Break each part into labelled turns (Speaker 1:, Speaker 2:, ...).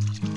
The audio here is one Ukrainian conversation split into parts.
Speaker 1: Mm-hmm.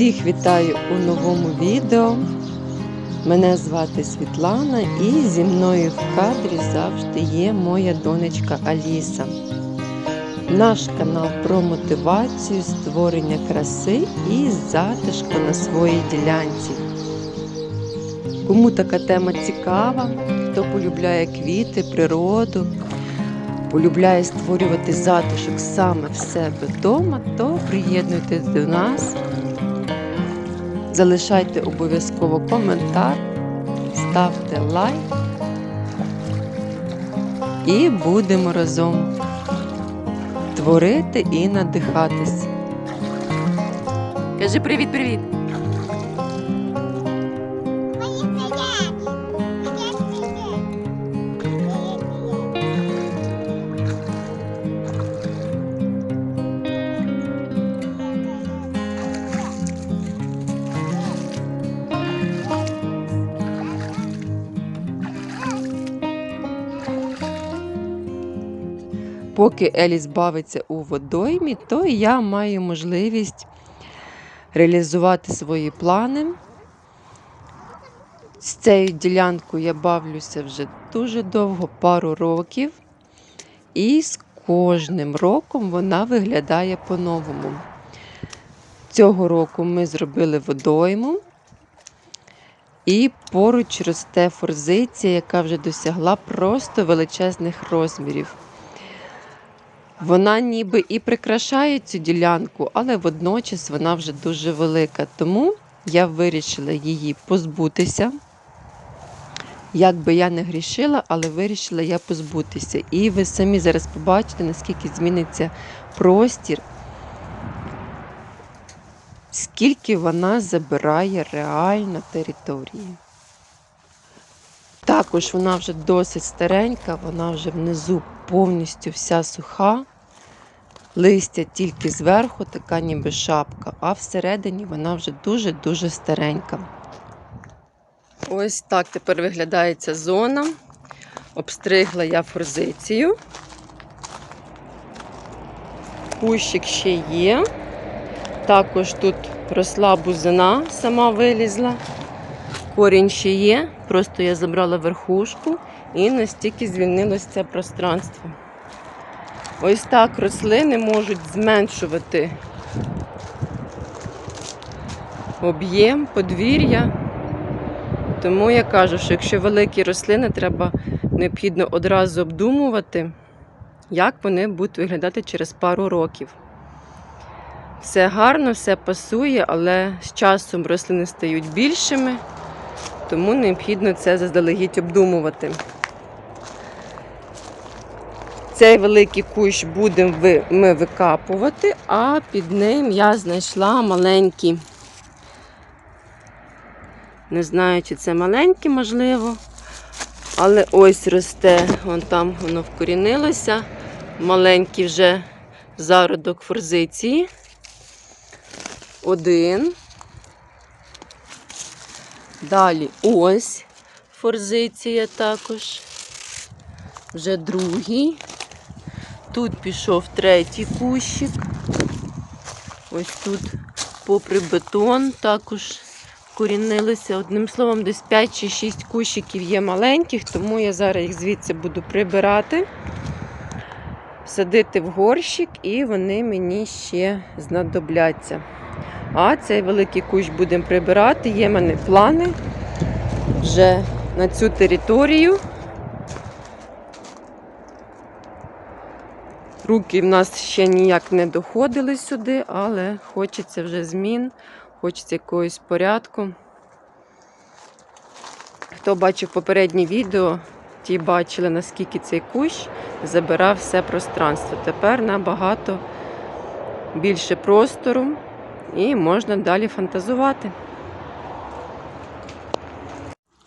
Speaker 1: Всіх вітаю у новому відео. Мене звати Світлана і зі мною в кадрі завжди є моя донечка Аліса. Наш канал про мотивацію, створення краси і затишку на своїй ділянці. Кому така тема цікава, хто полюбляє квіти, природу, полюбляє створювати затишок саме в себе вдома, то приєднуйтесь до нас. Залишайте обов'язково коментар, ставте лайк і будемо разом творити і надихатись. Кажи привіт-привіт! Поки Еліс бавиться у водоймі, то я маю можливість реалізувати свої плани. З цією ділянкою я бавлюся вже дуже довго, пару років, і з кожним роком вона виглядає по-новому. Цього року ми зробили водойму, і поруч росте форзиція, яка вже досягла просто величезних розмірів. Вона ніби і прикрашає цю ділянку, але водночас вона вже дуже велика. Тому я вирішила її позбутися. Як би я не грішила, але вирішила я позбутися. І ви самі зараз побачите, наскільки зміниться простір, скільки вона забирає реально території. Також вона вже досить старенька, вона вже внизу повністю вся суха. Листя тільки зверху, така ніби шапка, а всередині вона вже дуже-дуже старенька. Ось так тепер виглядає ця зона. Обстригла я форзицію. Кущик ще є. Також тут росла бузина, сама вилізла. Корінь ще є, просто я забрала верхушку і настільки звільнилося це пространство. Ось так рослини можуть зменшувати об'єм подвір'я. Тому я кажу, що якщо великі рослини, треба необхідно одразу обдумувати, як вони будуть виглядати через пару років. Все гарно, все пасує, але з часом рослини стають більшими, тому необхідно це заздалегідь обдумувати. Цей великий кущ будемо ми викапувати, а під ним я знайшла маленькі. Не знаю, чи це маленькі, можливо. Але ось росте, вон там воно вкорінилося. Маленький вже зародок форзиції. Один. Далі ось форзиція також. Вже другий. Тут пішов третій кущик. Ось тут, попри бетон, також корінилися. Одним словом, десь 5 чи 6 кущиків є маленьких, тому я зараз їх звідси буду прибирати, садити в горщик, і вони мені ще знадобляться. А цей великий кущ будемо прибирати. Є в мене плани вже на цю територію. Руки в нас ще ніяк не доходили сюди, але хочеться вже змін, хочеться якогось порядку. Хто бачив попереднє відео, ті бачили, наскільки цей кущ забирав все пространство. Тепер набагато більше простору і можна далі фантазувати.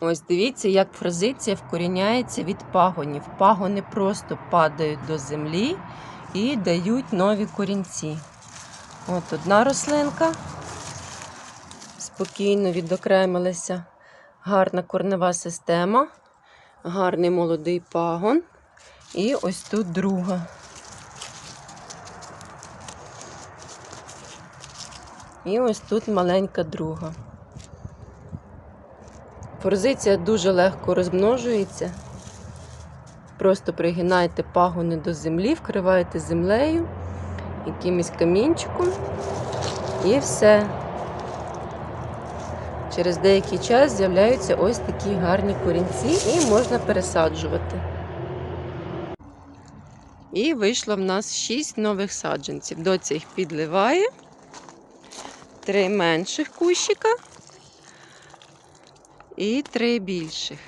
Speaker 1: Ось дивіться, як фразиція вкоріняється від пагонів. Пагони просто падають до землі і дають нові корінці. От одна рослинка спокійно відокремилася. Гарна корнева система, гарний молодий пагон. І ось тут друга. І ось тут маленька друга. Форзиція дуже легко розмножується. Просто пригинайте пагони до землі, вкриваєте землею, якимось камінчиком і все. Через деякий час з'являються ось такі гарні корінці і можна пересаджувати. І вийшло в нас 6 нових саджанців. Доця їх підливає. Три менших кущика і три більших.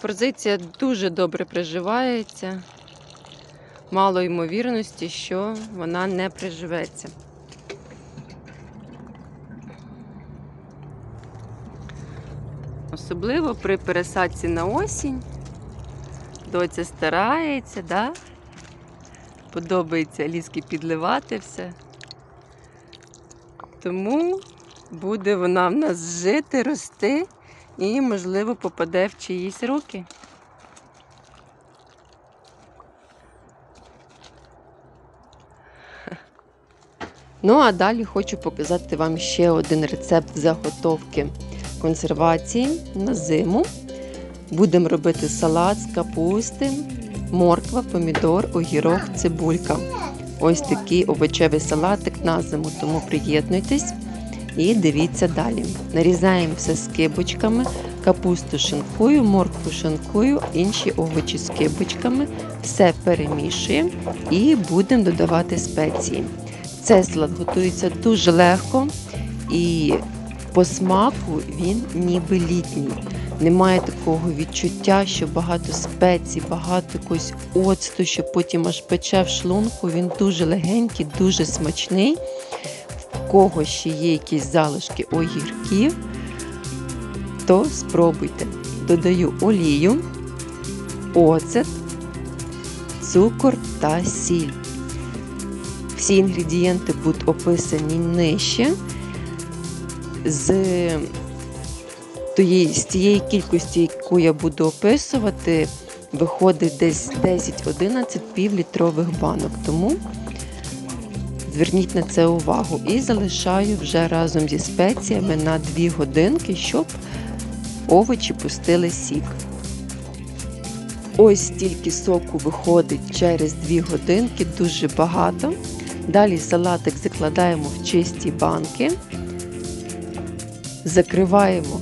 Speaker 1: Форзиція дуже добре приживається. Мало ймовірності, що вона не приживеться. Особливо при пересадці на осінь. Доця старається, да? Подобається ліски підливати все. Тому буде вона в нас жити, рости і, можливо, попаде в чиїсь руки. Ну, а далі хочу показати вам ще один рецепт заготовки консервації на зиму. Будемо робити салат з капусти, морква, помідор, огірок, цибулька. Ось такий овочевий салатик на зиму, тому приєднуйтесь і дивіться далі. Нарізаємо все скибочками, капусту шинкую, моркву шинкую, інші овочі скибочками. Все перемішуємо і будемо додавати спеції. Цей салат готується дуже легко і по смаку він ніби літній. Немає такого відчуття, що багато спецій, багато якогось оцту, що потім аж пече в шлунку. Він дуже легенький, дуже смачний. В кого ще є якісь залишки огірків, то спробуйте. Додаю олію, оцет, цукор та сіль. Всі інгредієнти будуть описані нижче. З тієї, з тієї кількості, яку я буду описувати, виходить десь 10-11 півлітрових банок. Тому зверніть на це увагу. І залишаю вже разом зі спеціями на 2 годинки, щоб овочі пустили сік. Ось стільки соку виходить через 2 годинки, дуже багато. Далі салатик закладаємо в чисті банки, закриваємо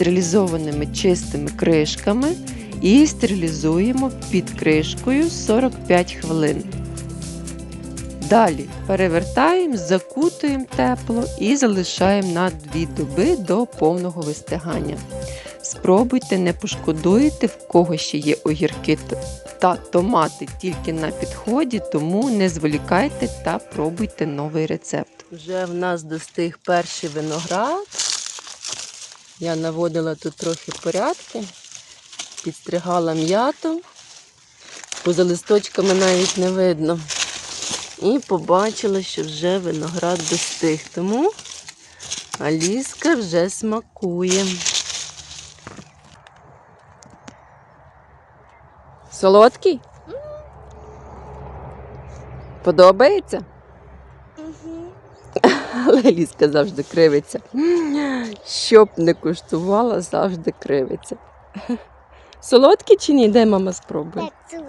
Speaker 1: стерилізованими чистими кришками і стерилізуємо під кришкою 45 хвилин. Далі перевертаємо, закутуємо тепло і залишаємо на 2 доби до повного вистигання. Спробуйте, не пошкодуєте, в кого ще є огірки та томати тільки на підході, тому не зволікайте та пробуйте новий рецепт. Вже в нас достиг перший виноград. Я наводила тут трохи порядки, підстригала м'яту, поза листочками навіть не видно. І побачила, що вже виноград достиг. Тому Аліска вже смакує. Солодкий? Подобається?
Speaker 2: Угу.
Speaker 1: Але Ліска завжди кривиться. Щоб не куштувала, завжди кривиться. Солодкі чи ні? Дай мама спробує.
Speaker 2: Тут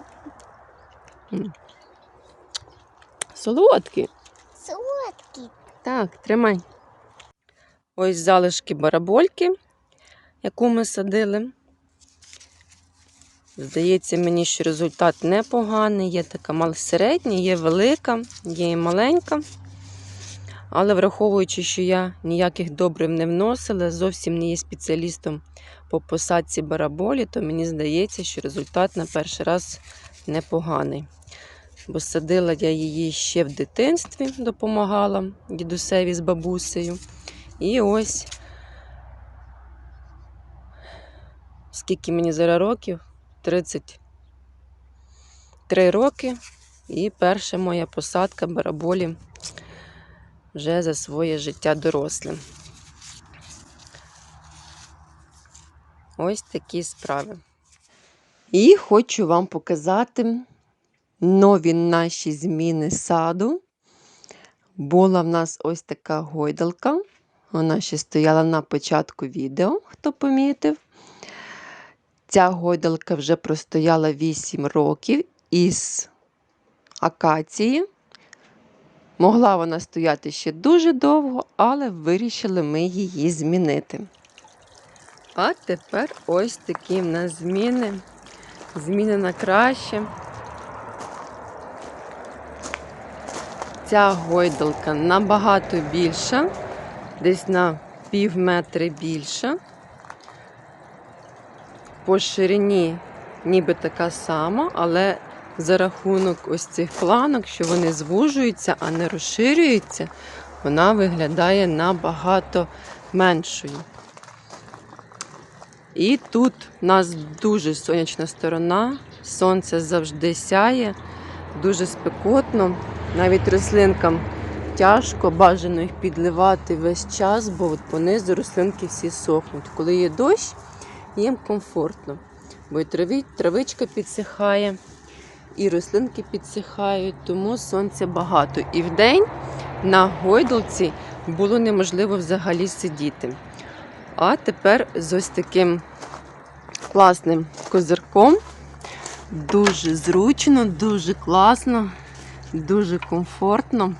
Speaker 1: Солодкі. Так, тримай. Ось залишки барабольки, яку ми садили. Здається мені, що результат непоганий. Є така мал середня, є велика, є і маленька. Але враховуючи, що я ніяких добрив не вносила, зовсім не є спеціалістом по посадці бараболі, то мені здається, що результат на перший раз непоганий. Бо садила я її ще в дитинстві, допомагала дідусеві з бабусею. І ось скільки мені зараз років? 33 роки. І перша моя посадка бараболі вже за своє життя дорослим. Ось такі справи. І хочу вам показати нові наші зміни саду. Була в нас ось така гойдалка. Вона ще стояла на початку відео, хто помітив. Ця гойдалка вже простояла 8 років із акації. Могла вона стояти ще дуже довго, але вирішили ми її змінити. А тепер ось такі в нас зміни. Зміни на краще. Ця гойдалка набагато більша, десь на пів метри більша. По ширині ніби така сама, але за рахунок ось цих планок, що вони звужуються, а не розширюються, вона виглядає набагато меншою. І тут у нас дуже сонячна сторона, сонце завжди сяє, дуже спекотно. Навіть рослинкам тяжко, бажано їх підливати весь час, бо от понизу рослинки всі сохнуть. Коли є дощ, їм комфортно, бо і трави, травичка підсихає, і рослинки підсихають, тому сонця багато. І вдень на гойдалці було неможливо взагалі сидіти. А тепер з ось таким класним козирком. Дуже зручно, дуже класно, дуже комфортно.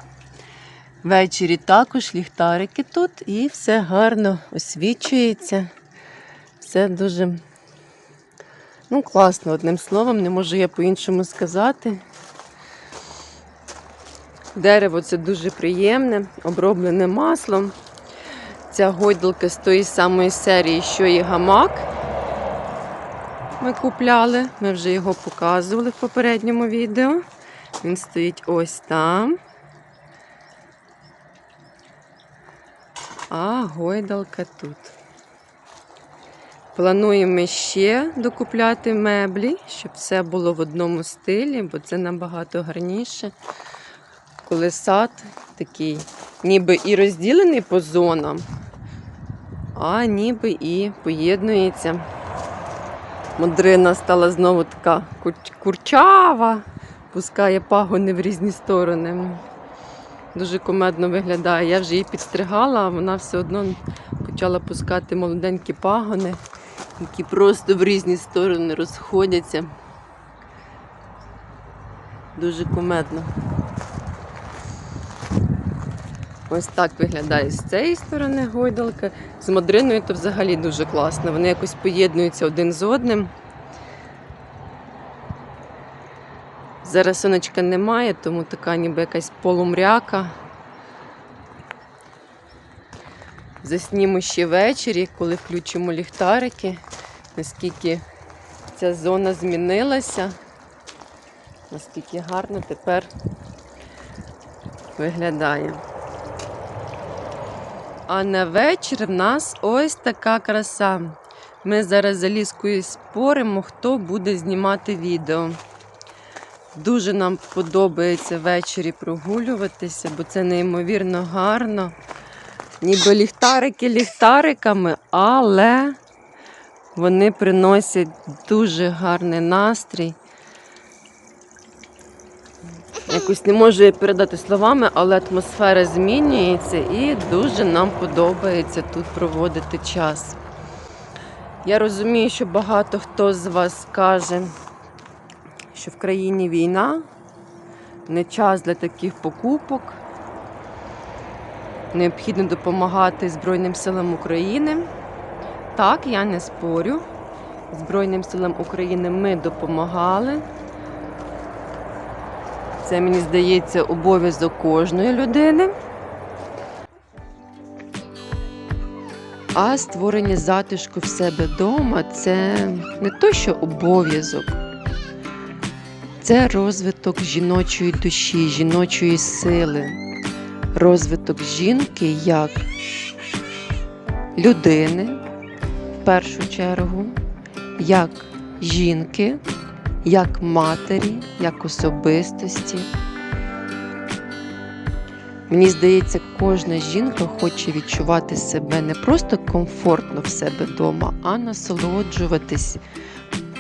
Speaker 1: Ввечері також ліхтарики тут і все гарно освічується. Все дуже ну, класно, одним словом, не можу я по-іншому сказати. Дерево це дуже приємне, оброблене маслом. Ця гойдалка з тої самої серії, що і гамак. Ми купляли, ми вже його показували в попередньому відео. Він стоїть ось там. А гойдалка тут. Плануємо ще докупляти меблі, щоб все було в одному стилі, бо це набагато гарніше. Коли сад такий, ніби і розділений по зонам, а ніби і поєднується. Модрина стала знову така кур- курчава, пускає пагони в різні сторони. Дуже комедно виглядає. Я вже її підстригала, а вона все одно почала пускати молоденькі пагони, які просто в різні сторони розходяться. Дуже комедно. Ось так виглядає з цієї сторони гойдалка. З модриною то взагалі дуже класно. Вони якось поєднуються один з одним. Зараз сонечка немає, тому така ніби якась полумряка. Заснімо ще ввечері, коли включимо ліхтарики, наскільки ця зона змінилася, наскільки гарно тепер виглядає. А на вечір в нас ось така краса. Ми зараз з Аліскою споримо, хто буде знімати відео. Дуже нам подобається ввечері прогулюватися, бо це неймовірно гарно. Ніби ліхтарики ліхтариками, але вони приносять дуже гарний настрій. Якось не можу я передати словами, але атмосфера змінюється і дуже нам подобається тут проводити час. Я розумію, що багато хто з вас каже, що в країні війна, не час для таких покупок. Необхідно допомагати Збройним силам України. Так, я не спорю. Збройним силам України ми допомагали. Це, мені здається, обов'язок кожної людини. А створення затишку в себе вдома це не то, що обов'язок, це розвиток жіночої душі, жіночої сили, розвиток жінки як людини в першу чергу, як жінки, як матері, як особистості. Мені здається, кожна жінка хоче відчувати себе не просто комфортно в себе вдома, а насолоджуватись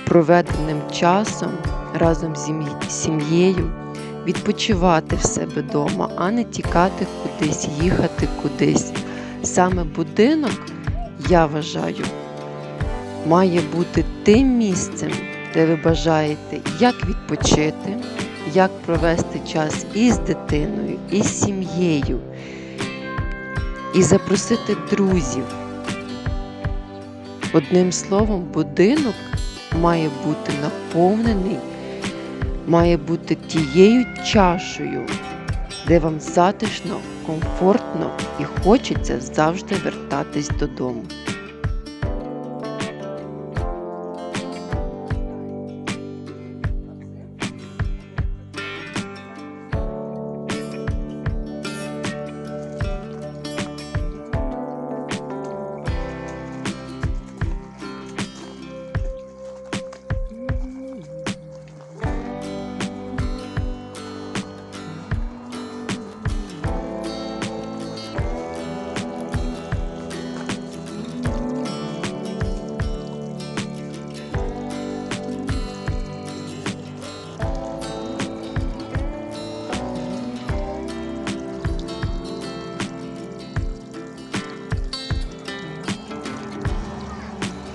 Speaker 1: проведеним часом разом з сім'єю, відпочивати в себе вдома, а не тікати кудись, їхати кудись. Саме будинок, я вважаю, має бути тим місцем, де ви бажаєте як відпочити, як провести час із дитиною, із сім'єю, і запросити друзів. Одним словом, будинок має бути наповнений, має бути тією чашею, де вам затишно, комфортно і хочеться завжди вертатись додому.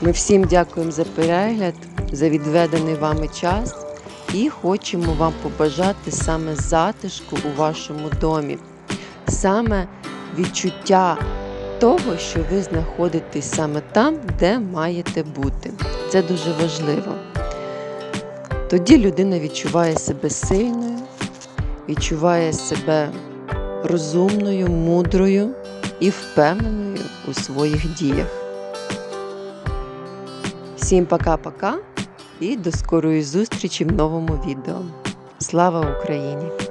Speaker 1: Ми всім дякуємо за перегляд, за відведений вами час і хочемо вам побажати саме затишку у вашому домі, саме відчуття того, що ви знаходитесь саме там, де маєте бути. Це дуже важливо. Тоді людина відчуває себе сильною, відчуває себе розумною, мудрою і впевненою у своїх діях. Всім пока-пока і до скорої зустрічі в новому відео. Слава Україні!